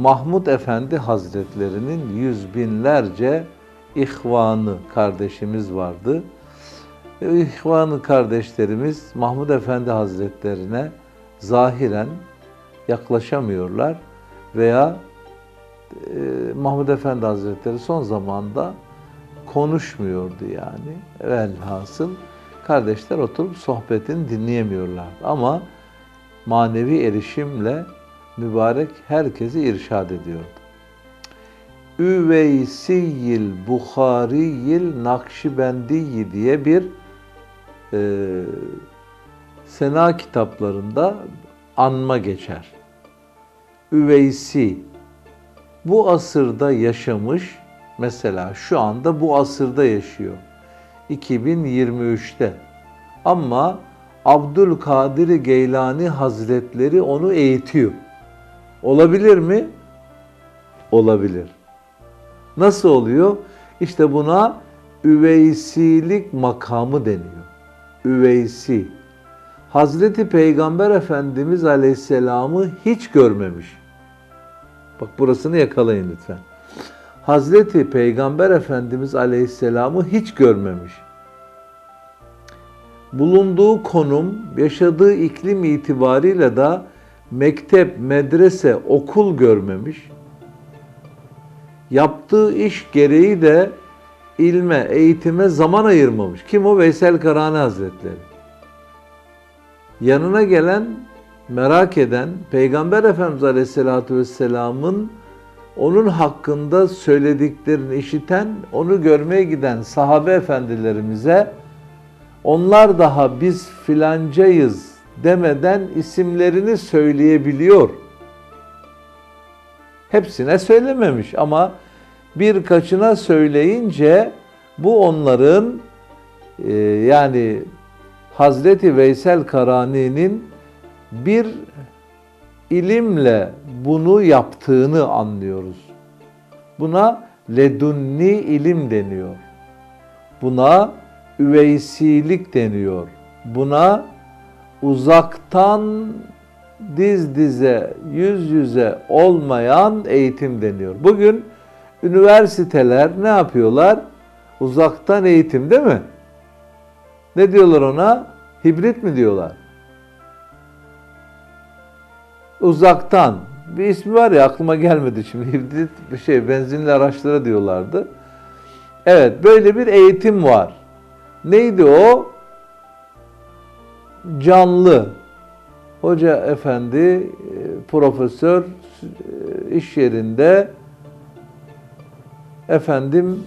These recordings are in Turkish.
Mahmud Efendi Hazretlerinin yüz binlerce ihvanı kardeşimiz vardı. Ve kardeşlerimiz Mahmud Efendi Hazretlerine zahiren yaklaşamıyorlar veya e, Mahmud Efendi Hazretleri son zamanda konuşmuyordu yani. Velhasıl kardeşler oturup sohbetini dinleyemiyorlar. Ama manevi erişimle mübarek herkesi irşad ediyordu. Üveysiyil Buhariyil Nakşibendiyi diye bir e, sena kitaplarında anma geçer. Üveysi bu asırda yaşamış, mesela şu anda bu asırda yaşıyor. 2023'te. Ama Abdülkadir Geylani Hazretleri onu eğitiyor. Olabilir mi? Olabilir. Nasıl oluyor? İşte buna üveysilik makamı deniyor. Üveysi. Hazreti Peygamber Efendimiz Aleyhisselam'ı hiç görmemiş. Bak burasını yakalayın lütfen. Hazreti Peygamber Efendimiz Aleyhisselam'ı hiç görmemiş. Bulunduğu konum, yaşadığı iklim itibariyle de mektep, medrese, okul görmemiş. Yaptığı iş gereği de ilme, eğitime zaman ayırmamış. Kim o? Veysel Karani Hazretleri. Yanına gelen, merak eden, Peygamber Efendimiz Aleyhisselatü Vesselam'ın onun hakkında söylediklerini işiten, onu görmeye giden sahabe efendilerimize onlar daha biz filancayız demeden isimlerini söyleyebiliyor. Hepsine söylememiş ama birkaçına söyleyince bu onların e, yani Hazreti Veysel Karani'nin bir ilimle bunu yaptığını anlıyoruz. Buna ledunni ilim deniyor. Buna üveysilik deniyor. Buna uzaktan diz dize, yüz yüze olmayan eğitim deniyor. Bugün üniversiteler ne yapıyorlar? Uzaktan eğitim değil mi? Ne diyorlar ona? Hibrit mi diyorlar? Uzaktan. Bir ismi var ya aklıma gelmedi şimdi. Hibrit bir şey benzinli araçlara diyorlardı. Evet böyle bir eğitim var. Neydi o? Canlı. Hoca efendi, profesör iş yerinde efendim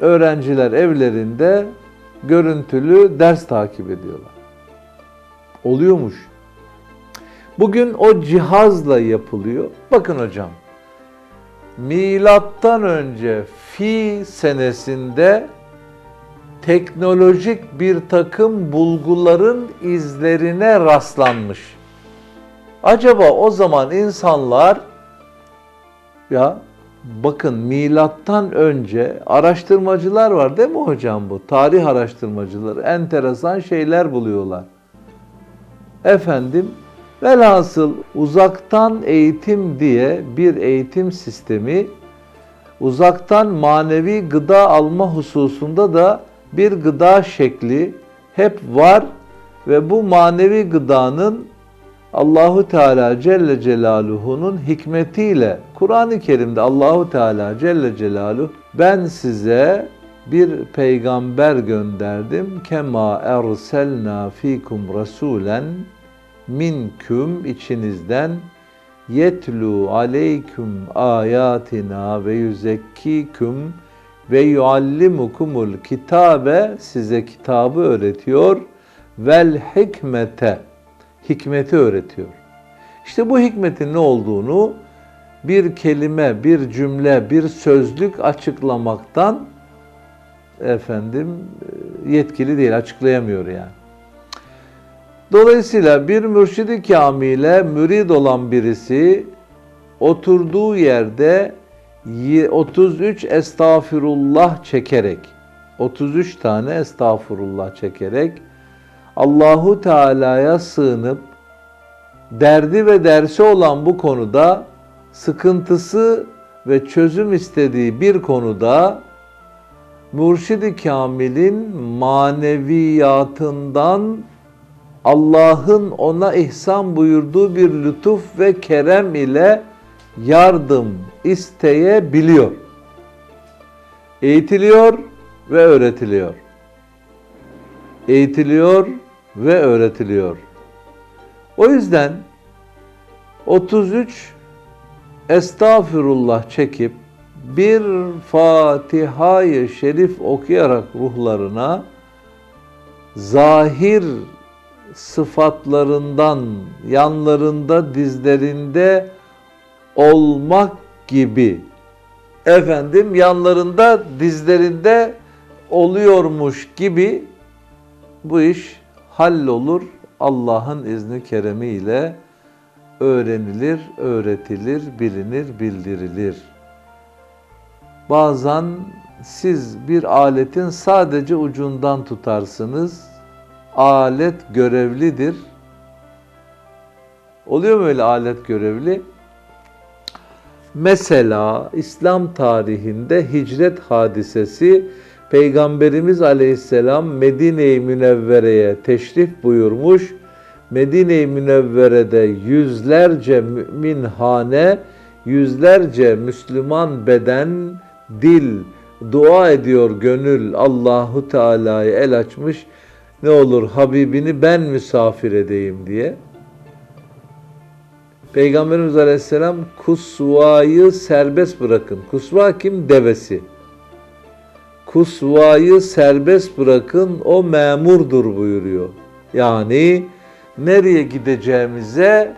öğrenciler evlerinde görüntülü ders takip ediyorlar. Oluyormuş. Bugün o cihazla yapılıyor. Bakın hocam. Milattan önce fi senesinde teknolojik bir takım bulguların izlerine rastlanmış. Acaba o zaman insanlar ya bakın milattan önce araştırmacılar var değil mi hocam bu? Tarih araştırmacıları enteresan şeyler buluyorlar. Efendim velhasıl uzaktan eğitim diye bir eğitim sistemi uzaktan manevi gıda alma hususunda da bir gıda şekli hep var ve bu manevi gıdanın Allahu Teala Celle Celaluhu'nun hikmetiyle Kur'an-ı Kerim'de Allahu Teala Celle Celaluhu ben size bir peygamber gönderdim. Kema erselna fikum rasulen minküm içinizden yetlu aleyküm ayatina ve yüzekkiküm ve yuallimukumul kitabe size kitabı öğretiyor vel hikmete hikmeti öğretiyor. İşte bu hikmetin ne olduğunu bir kelime, bir cümle, bir sözlük açıklamaktan efendim yetkili değil, açıklayamıyor yani. Dolayısıyla bir mürşidi kamile mürid olan birisi oturduğu yerde 33 estağfirullah çekerek 33 tane estağfurullah çekerek Allahu Teala'ya sığınıp derdi ve dersi olan bu konuda sıkıntısı ve çözüm istediği bir konuda Murşid-i Kamil'in maneviyatından Allah'ın ona ihsan buyurduğu bir lütuf ve kerem ile yardım isteyebiliyor. Eğitiliyor ve öğretiliyor. Eğitiliyor ve öğretiliyor. O yüzden 33 estağfirullah çekip bir Fatiha-i Şerif okuyarak ruhlarına zahir sıfatlarından yanlarında dizlerinde olmak gibi efendim yanlarında dizlerinde oluyormuş gibi bu iş hallolur Allah'ın izni keremiyle öğrenilir, öğretilir, bilinir, bildirilir. Bazen siz bir aletin sadece ucundan tutarsınız. Alet görevlidir. Oluyor mu öyle alet görevli? Mesela İslam tarihinde hicret hadisesi Peygamberimiz Aleyhisselam Medine-i Münevvere'ye teşrif buyurmuş. Medine-i Münevvere'de yüzlerce mümin hane, yüzlerce Müslüman beden, dil, dua ediyor gönül Allahu Teala'ya el açmış. Ne olur Habibini ben misafir edeyim diye. Peygamberimiz Aleyhisselam kusvayı serbest bırakın. Kusva kim? Devesi. Kusvayı serbest bırakın o memurdur buyuruyor. Yani nereye gideceğimize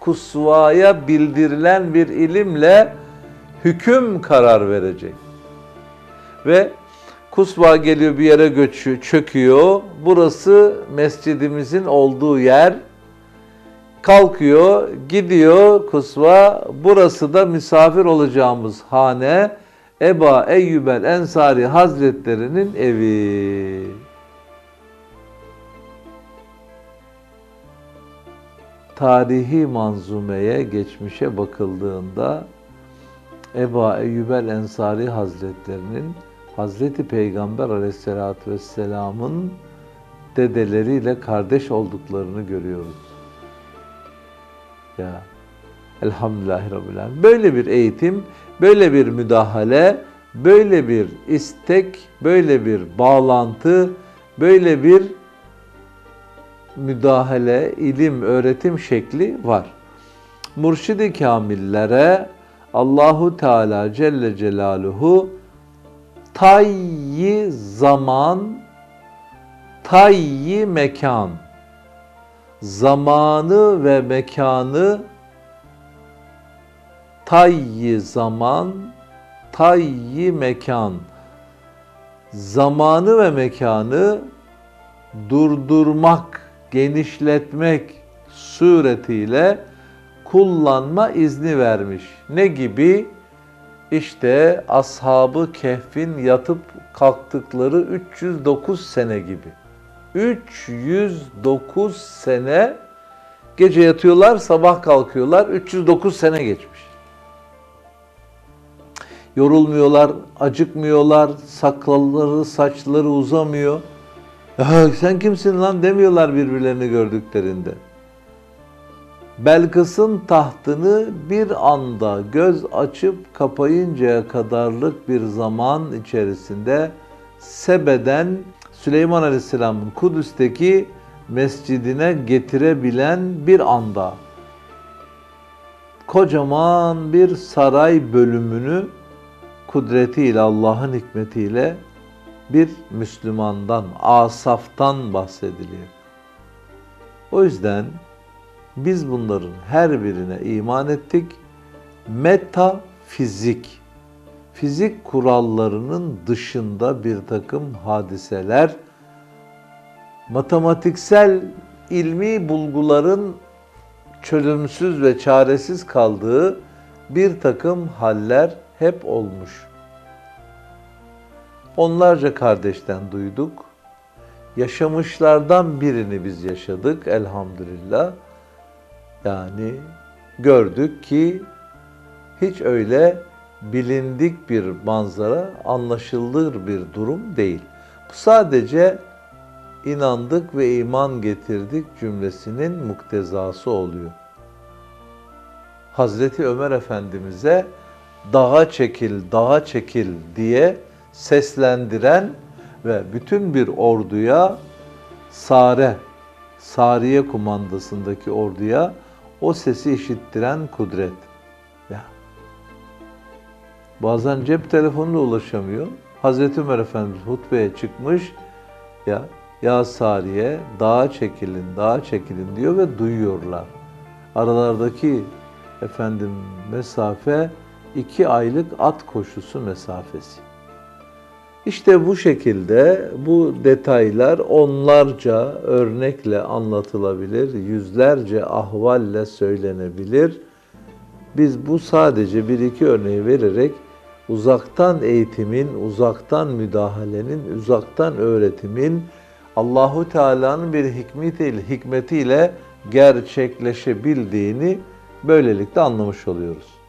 kusvaya bildirilen bir ilimle hüküm karar verecek. Ve kusva geliyor bir yere göçüyor, çöküyor. Burası mescidimizin olduğu yer. Kalkıyor, gidiyor kusva. Burası da misafir olacağımız hane. Eba Eyyübel Ensari Hazretlerinin evi. Tarihi manzumeye, geçmişe bakıldığında Eba Eyyübel Ensari Hazretlerinin Hazreti Peygamber Aleyhisselatü Vesselam'ın dedeleriyle kardeş olduklarını görüyoruz. Ya Elhamdülillahi Rabbil Alemin. Böyle bir eğitim, böyle bir müdahale, böyle bir istek, böyle bir bağlantı, böyle bir müdahale, ilim, öğretim şekli var. Murşid-i kamillere Allahu Teala Celle Celaluhu tayyi zaman, tayyi mekan, zamanı ve mekanı tayyi zaman, tayyi mekan, zamanı ve mekanı durdurmak, genişletmek suretiyle kullanma izni vermiş. Ne gibi? İşte ashabı kehfin yatıp kalktıkları 309 sene gibi. 309 sene gece yatıyorlar, sabah kalkıyorlar. 309 sene geçmiş. Yorulmuyorlar, acıkmıyorlar, sakalları, saçları uzamıyor. Sen kimsin lan demiyorlar birbirlerini gördüklerinde. Belkıs'ın tahtını bir anda göz açıp kapayıncaya kadarlık bir zaman içerisinde Sebe'den Süleyman Aleyhisselam'ın Kudüs'teki mescidine getirebilen bir anda kocaman bir saray bölümünü kudretiyle Allah'ın hikmetiyle bir Müslümandan, Asaf'tan bahsediliyor. O yüzden biz bunların her birine iman ettik. Metafizik, fizik kurallarının dışında bir takım hadiseler, matematiksel ilmi bulguların çözümsüz ve çaresiz kaldığı bir takım haller hep olmuş. Onlarca kardeşten duyduk. Yaşamışlardan birini biz yaşadık elhamdülillah. Yani gördük ki hiç öyle bilindik bir manzara, anlaşılır bir durum değil. Bu sadece inandık ve iman getirdik cümlesinin muktezası oluyor. Hazreti Ömer Efendimiz'e dağa çekil, dağa çekil diye seslendiren ve bütün bir orduya Sare, Sariye kumandasındaki orduya o sesi işittiren kudret. Bazen cep telefonuyla ulaşamıyor. Hazreti Ömer Efendimiz hutbeye çıkmış. Ya ya Sariye dağa çekilin, dağa çekilin diyor ve duyuyorlar. Aralardaki efendim mesafe iki aylık at koşusu mesafesi. İşte bu şekilde bu detaylar onlarca örnekle anlatılabilir, yüzlerce ahvalle söylenebilir. Biz bu sadece bir iki örneği vererek uzaktan eğitimin, uzaktan müdahalenin, uzaktan öğretimin Allahu Teala'nın bir hikmetiyle, hikmetiyle gerçekleşebildiğini böylelikle anlamış oluyoruz.